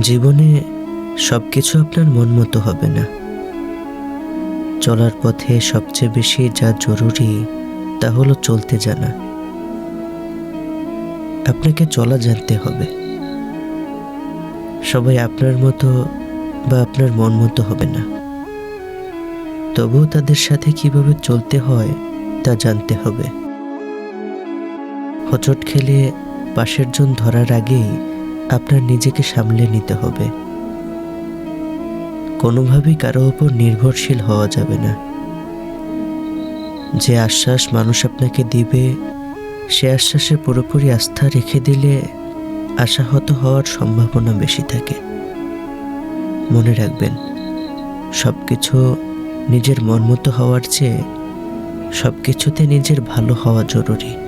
জীবনে সব কিছু আপনার মন মতো হবে না। চলার পথে সবচেয়ে বেশি যা জরুরি তা হলো চলতে জানা। আপনাকে চলা জানতে হবে। সবাই আপনার মতো বা আপনার মন মতো হবে না। তবুও তাদের সাথে কীভাবে চলতে হয় তা জানতে হবে। হোঁচট খেলে পাশের জন ধরার আগেই আপনার নিজেকে সামলে নিতে হবে। কোনোভাবেই কারও ওপর নির্ভরশীল হওয়া যাবে না। যে আশ্বাস মানুষ আপনাকে দিবে, সে আশ্বাসে পুরোপুরি আস্থা রেখে দিলে আশাহত হওয়ার সম্ভাবনা বেশি থাকে। মনে রাখবেন সব কিছু নিজের মন মতো হওয়ার চেয়ে সব কিছুতে নিজের ভালো হওয়া জরুরি।